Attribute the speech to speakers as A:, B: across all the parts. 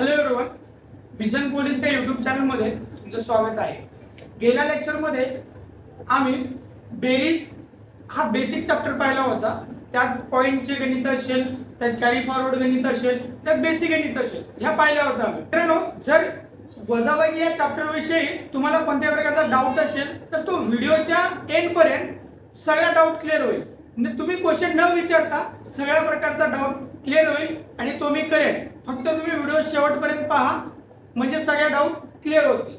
A: Hello everyone vision police या YouTube चॅनलमध्ये तुमचं स्वागत आहे. गेल्या लेक्चरमध्ये आम्ही बेरीज हा बेसिक चॅप्टर पाहिला होता. त्यात पॉईंटचे गणित असेल त्यात कॅरी फॉरवर्ड गणित असेल त्यात बेसिक गणित असेल ह्या पाहिल्या होत्या आम्ही. मित्रांनो जर वजाबाई या चॅप्टरविषयी तुम्हाला कोणत्या प्रकारचा डाऊट असेल तर तो व्हिडिओच्या एंडपर्यंत सगळा डाऊट क्लिअर होईल. तुम्ही क्वेश्चन न विचारता सगळ्या प्रकारचा डाऊट क्लिअर होईल आणि तो मी करेन. फक्त तुम्ही व्हिडिओ शेवटपर्यंत पहा म्हणजे सगळ्या डाऊट क्लिअर होतील.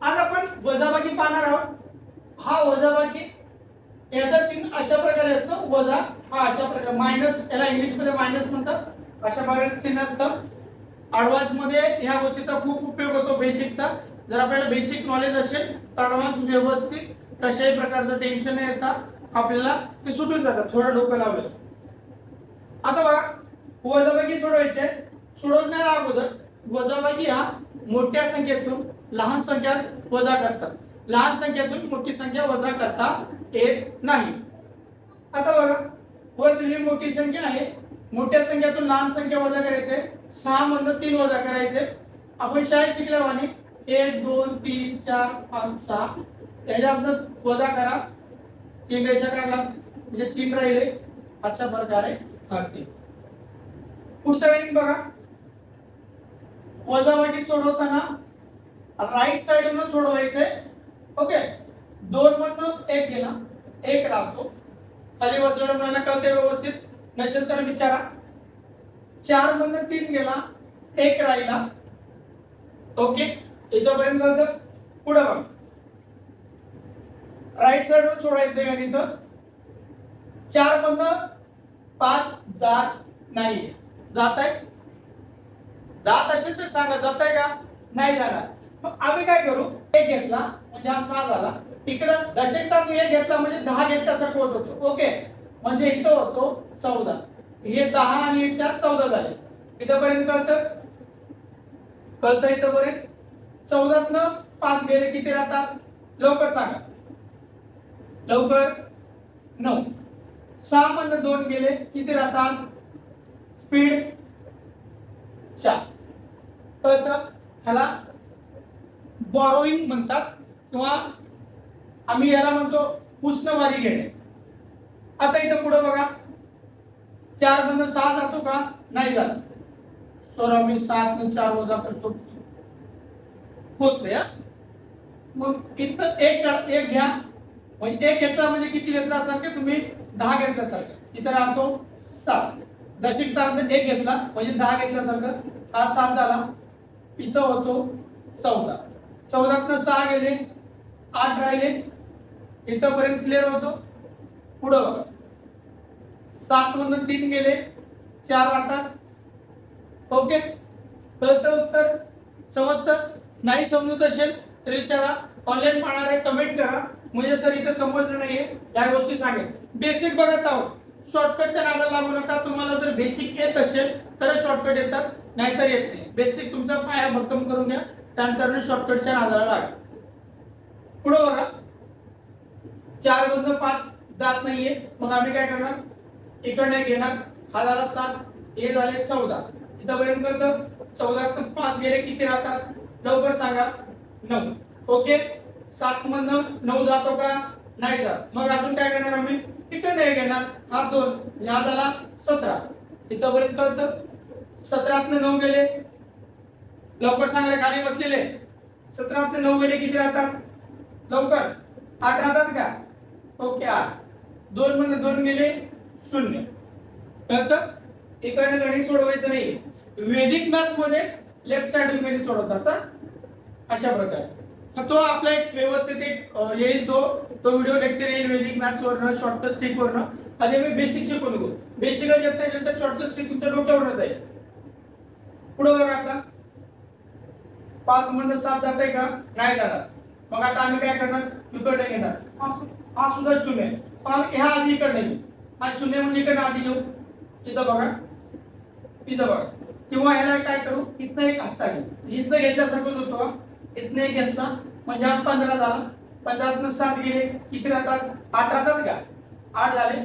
A: आज आपण वजाबाकी पाहणार आहोत. हा वजाबाकी याचा चिन्ह अशा प्रकारे असतं वजा हा अशा प्रकारे मायनस याला इंग्लिशमध्ये मायनस म्हणतात. अशा प्रकारे चिन्ह असतं. ॲडव्हान्समध्ये ह्या गोष्टीचा खूप उपयोग होतो बेसिकचा जर आपल्याला बेसिक नॉलेज असेल तर ॲडव्हान्स व्यवस्थित कशाही प्रकारचं टेन्शन येतात येता आपल्याला ते सुटून जातात थोडं डोकं लावलं. आता बघा वजाबाकी सोडवायचे. सोडवण्याच्या अगोदर वजाबाकी हा मोठ्या संख्येतून लहान संख्यात वजा करतात. लहान संख्येतून मोठी संख्या वजा करता येत नाही. आता बघा वर दिली मोठी संख्या आहे मोठ्या संख्येतून लहान संख्या वजा करायचे सहा मधनं तीन वजा करायचे. आपण शाळेत शिकल्यावानी एक दोन तीन चार पाच सहा त्याच्यामधनं वजा करा. तीन रेषा काढला म्हणजे तीन राहिले. अशा प्रकारे आहे पुढचा वेळी बघा. वजावाटी सोडवताना राईट साइडनं सोडवायचंय. ओके दोन मधनं एक गेला एक राहतो. खाली बसलेल्या मुलांना कळते व्यवस्थित. नसेल तर विचारा. चार मधनं तीन गेला. एक राहिला. ओके इथपर्यंत पुढे बघा. राईट साइडवर सोडायचंय गणित चार मधनं पाच जात नाही जात आहे जात असेल तर सांगा जात आहे का? नाही जाणार. मग आम्ही काय करू? एक घेतला म्हणजे हा सहा झाला. इकडं दशक तांदूळ एक घेतला म्हणजे दहा घेतल्यासारखं होत होतो. ओके. म्हणजे इथं होतो चौदा. हे दहा आणि हे चार चौदा झाले. इथंपर्यंत कळतं? कळतं इथंपर्यंत? चौदातनं पाच गेले किती राहतात? लवकर सांगा. लवकर. नऊ. सहा मधनं दोन गेले. किती राहतात स्पीड. चार. कळतं? ह्याला बॉरोईंग म्हणतात. किंवा आम्ही याला म्हणतो उष्णवारी घेणे. आता इथं पुढं बघा. चार मधनं सहा जातो का? नाही जात. सोळा मी सात चार वजा करतो. होत नाही हा? मग इथं एक एक घ्या. म्हणजे एक घेतला म्हणजे किती घेतला सारखे तुम्ही दहा घेतल्यासारखं इथं राहतो सात. दशिक सात म्हणजे एक घेतला म्हणजे दहा घेतल्यासारखं हा सात झाला. इथं होतो चौदा. चौदातनं सहा गेले आठ राहिले. इथंपर्यंत क्लिअर होतो. पुढं बघा. सात मधून तीन गेले चार वाटतात ओके? कळतं उत्तर? समजतं? नाही समजत असेल तर विचारा ऑनलाईन पाहणार आहे. कमेंट करा. म्हणजे सर इथं समजलं नाहीये. या गोष्टी सांगेल बेसिक बघत आहोत. शॉर्टकटच्या नादाला लागू नका. तुम्हाला जर बेसिक येत असेल तरच शॉर्टकट येतात. नाहीतर येत नाही. बेसिक तुमचा पाया भक्कम करून घ्या. त्यानंतर शॉर्टकटच्या नादाला लागा. पुढे बघा. चार बंद पाच जात नाहीये. मग आम्ही काय करणार? इकडनं घेणार. हा झाला सात. हे झाले चौदा. इथंपर्यंत करतं चौदा पाच गेले किती राहतात? लवकर सांगा. नऊ. ओके? सात मधनं नऊ जातो का? नाही जात. मग अजून काय करणार आम्ही? इकडनं एक घेणार. हा दोन. म्हणजे हा झाला सतरा. इथंपर्यंत कळतं? सतरातनं नऊ गेले. लवकर सांगले खाली बसलेले. सतरातनं नऊ गेले किती राहतात? लवकर. आठ राहतात का? ओके आठ. दोन मध्ये दोन गेले शून्य. कळतं? इकडनं गणित सोडवायचं नाही वेदिक मॅथ्समध्ये लेफ्ट साइड गणित सोडवतात अशा प्रकारे. हा तो आपला एक व्यवस्थित एक येईल तो. तो व्हिडिओ लेक्चर येईल वेदिक मॅथ्स वरनं शॉर्टकट स्टिक वरनं. आणि मी बेसिक शिकून घेऊ. बेसिक जपता असेल तर शॉर्टकट स्टिक तुमच्या डोक्यावरनं जाईल. पुढे बघा आता. पाच मधनं सात जात आहे का? नाही जाणार. मग आता आम्ही काय करणार? इकडे घेणार. हा सुद्धा शून्य आहे. पण ह्या आधी इकडे घेऊ. हा शून्य म्हणजे इकडे आधी घेऊ. इथं बघा. इथं बघा. किंवा ह्याला काय करू? इथनं एक हातचा घेऊ. इथनं घ्यायच्यासारखंच होतो इथनं एक घेतला. म्हणजे हा पंधरा झाला. पंधरातनं सात गेले. किती राहतात आठ राहतात का? आठ झाले.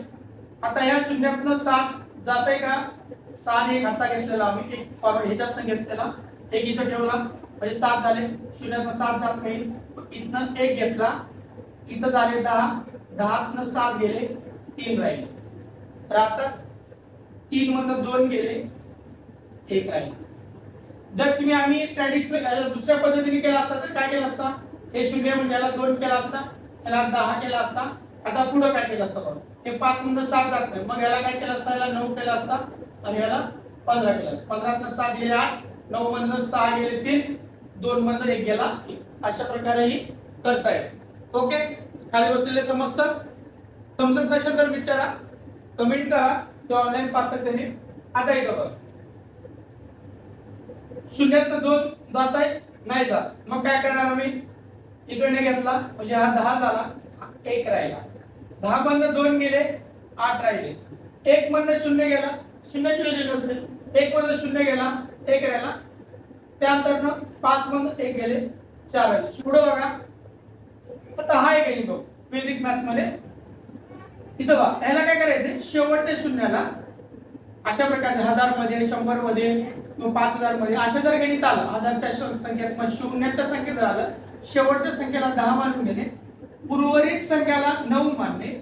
A: आता ह्या शून्यातनं सात जात आहे का? सात एक हातचा घेतलेला. आम्ही एक फॉरवर्ड ह्याच्यातनं घेतलेला. एक इथं ठेवला. म्हणजे सात झाले. शून्यातनं सात जात नाही. इथनं एक घेतला. इथं झाले दहा. दहातनं सात गेले. तीन राहिले. तर आता तीन मधनं दोन गेले. एक राहिले. जर तुम्ही आम्ही ट्रॅडिशनल दुसऱ्या पद्धतीने केला असता तर काय केलं असता? हे शून्य म्हणजे याला दोन केला असता याला दहा केला असता आता पुढं काय केलं असतं बघा. हे पाच मधनं सात जात नाही मग याला काय केलं असतं? याला नऊ केला असता. आणि याला पंधरा केला असता. पंधरातनं सात गेले आठ नऊ मधनं सहा गेले तीन दोन मधनं एक गेला अशा प्रकारे ही करता येत ओके? खाली बसलेले समजतं? समजत नसेल तर विचारा. कमेंट करा किंवा ऑनलाईन पात्रतेने त्यांनी आता इथं बघ. शून्यात दोन जात आहे नाही जात. मग काय करणार आम्ही? इकडे घेतला म्हणजे हा दहा झाला एक राहिला. दहा मधनं दोन गेले आठ राहिले. एक मधनं शून्य गेला शून्याची व्हॅल्यू असेल. एक मधनं शून्य गेला एक राहिला. त्यानंतर पाच मधनं एक गेले चार राहिले. पुढे बघा. आता हा एक येतो वैदिक मॅथमध्ये. इथं बघा ह्याला काय करायचं शेवटच्या शून्याला अशा प्रकारचे हजारमध्ये शंभरमध्ये पाच हजारमध्ये अशा जर गणित आलं हजारच्या संख्येत मग शून्याच्या संख्येत झालं शेवटच्या संख्येला दहा मानून घेणे उर्वरित संख्याला नऊ मानणे.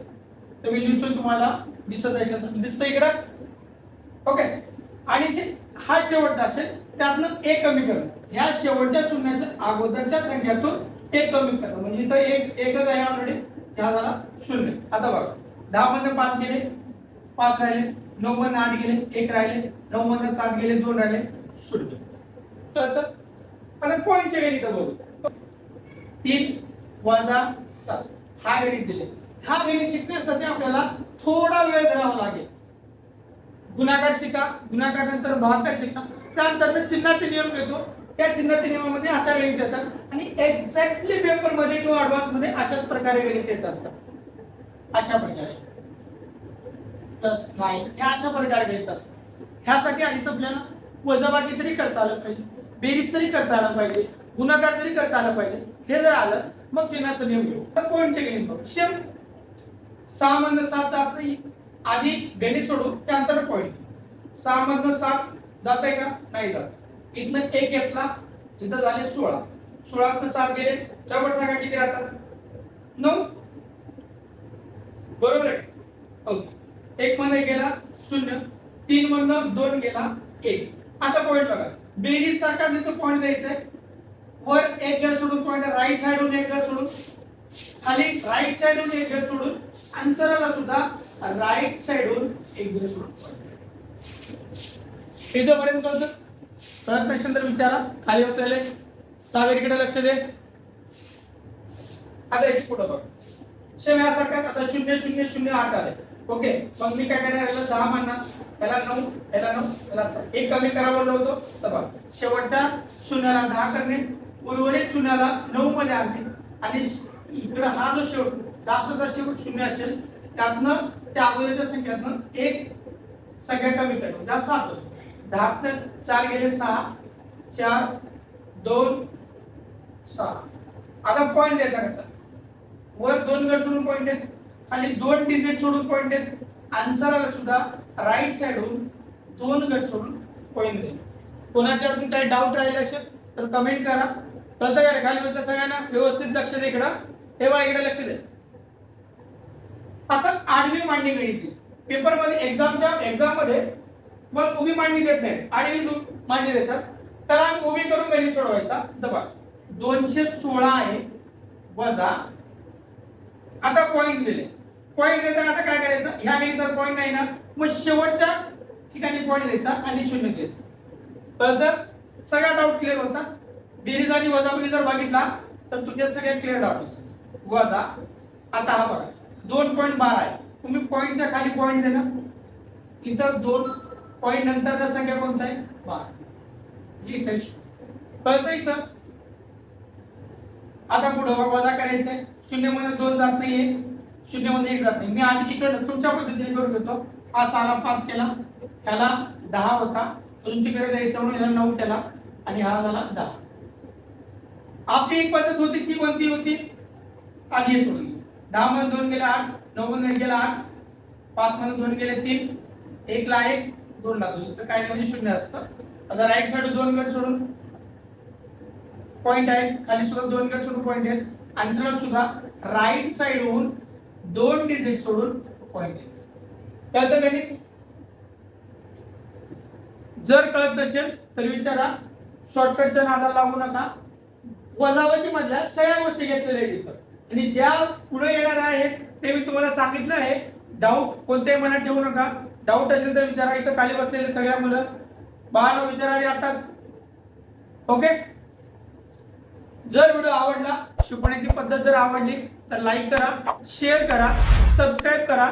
A: तर मी लिहितो तुम्हाला दिसत आहे दिसतं इकडं? ओके आणि जे हा शेवटचा असेल त्यातनं एक कमी करणं. ह्या शेवटच्या शून्याच्या अगोदरच्या संख्यातून एक कमी करणं. म्हणजे इथं एक एकच आहे ऑलरेडी ह्या झाला शून्य. आता बघा. दहा मध्ये पाच गेले पाच राहिले. नऊ मध्ये आठ गेले एक राहिले. नऊ मध्ये सात गेले दोन राहिले. शून्य. तर आता पॉईंटचे गणित बघू. तीन वजा सात हा गणित दिले. हा गणित शिकण्यासाठी आपल्याला थोडा वेळ द्यावा लागेल. गुणाकार शिका. गुणाकार नंतर भागाकार शिका. त्यानंतर मी चिन्हाचे नियम घेतो. त्या चिन्हाच्या नियमामध्ये अशा गणित येतात आणि एक्झॅक्टली पेपरमध्ये किंवा ऍडव्हान्समध्ये अशाच प्रकारे गणित येत असतात. अशा प्रकारे. प्लस नाईन या अशा प्रकारे गणित असतात. ह्यासाठी आधी तर आपल्याला वजाबाकी तरी करता आलं पाहिजे. बेरीज तरी करता आलं पाहिजे. गुणाकार तरी करता आलं पाहिजे. हे जर आलं मग चिन्हाचा नियम घेऊ. तर पॉईंटचे गणित बघ? शेम सहा मधनं सात जात आधी गणित सोडू त्यानंतर पॉईंट सहा मधनं सात जात आहे का? नाही जात. इथनं एक घेतला इथं झाले सोळा. सोळा सात गेले त्यावर सांगा किती राहतात? नऊ. बरोबर आहे. ओके. एक मध्ये गेला शून्य तीन मधनं दोन गेला एक. आता पॉईंट बघा. बेरीज सारखाच इथं पॉईंट द्यायचा आहे वर एक घर सोडून पॉईंट राईट साइडून एक घर सोडून. खाली राईट साइडून एक घर सोडून. अंतराला सुद्धा राईट साइडून एक घर सोडून. इथं पर्यंत कळतं तर विचारा. खाली बसलेले. सावेरीकडे लक्ष दे. आता एक पुढं बघ. सेम आता शून्य शून्य शून्य आठ आले. ओके. मग मी काय करणार? याला दहा मानणार. याला नऊ याला नऊ याला सात एक कमी करावं बोललो होतो. तर बघ. शेवटच्या शून्याला दहा करणे. उर्वरित शून्याला नऊ मध्ये आले आणि इकडे हा जो शेवट लास्टचा शेवट शून्य असेल त्यातनं त्या अगोदरच्या संख्यातनं एक संख्या कमी करतो त्या सात होतो दहातनं चार गेले सहा चार दोन सहा आता पॉईंट द्यायचा करता वर दोन गट सोडून पॉईंट आहेत खाली दोन डिजिट सोडून पॉईंट आहेत आन्सरला सुद्धा राईट साईडहून दोन गट सोडून पॉईंट देईल कोणाच्या अजून काही डाऊट राहिले असेल तर कमेंट करा. कळतं का रे? खाली बसल्या सगळ्यांना? व्यवस्थित लक्ष दे इकडं. तेव्हा इकडे लक्ष दे. आता आडवी मांडणी गणित पेपरमध्ये एक्झामच्या एक्झाममध्ये मग उभी मांडणी देत नाही आडवी मांडणी देतात तर आम्ही उभी करून गणित सोडवायचा. दबा दोनशे सोळा आहे वजा आता पॉईंट दिले. पॉईंट देताना आता काय करायचं? ह्या गणितात पॉईंट नाही ना मग शेवटच्या ठिकाणी पॉईंट द्यायचा आणि शून्य द्यायचा तर सगळा डाऊट क्लिअर होता? बेरीज आणि वजामध्ये जर बघितला तर तुमच्या सगळ्या क्लिअर राहतो वजा आता हा बघा. दोन पॉईंट बारा आहे. तुम्ही पॉईंटच्या खाली पॉईंट देणार इथं दोन पॉईंट नंतर संख्या कोणता आहे? बारा. इथे कळतं इथं? आता पुढं वजा करायचंय शून्यमध्ये दोन जात नाहीये. शून्यमध्ये एक जात नाही. मी आधी इकडे तुमच्या पद्धतीने करून घेतो. हा सहा पाच केला. ह्याला दहा होता. अजून तिकडे जायचं म्हणून ह्याला नऊ केला. आणि हा झाला दहा. आपली एक पद्धत होती ती कोणती होती? आधी हे सोडून. दहा मध्ये दोन केले आठ नऊ मध्ये गेला आठ पाच मध्ये दोन गेले तीन एक ला एक दोन लागतो इथं काय म्हणजे शून्य असतं. आता राईट साइड दोन गट सोडून पॉइंट आहे खाली सुद्धा दोन गट सोडून पॉइंट आहेत. अंतरात सुद्धा राईट साइडहून दोन डिजिट सोडून पॉइंट आहेत. कळतं गणित जर कळत नसेल तर विचारा. शॉर्टकटच्या नादाला लागू नका. वजावटी मधल्या सगळ्या गोष्टी घेतलेल्या आहेत इथं. आणि ज्या पुढे येणार आहेत ते मी तुम्हाला सांगितलं आहे. डाऊट कोणत्याही मनात ठेवू नका. डाऊट असेल तर विचारा. इथं खाली बसलेले सगळ्या मुलं. बाळांनो विचारारी आताच. ओके जर व्हिडिओ आवडला शिकवण्याची पद्धत जर आवडली तर लाईक करा शेअर करा सबस्क्राईब करा.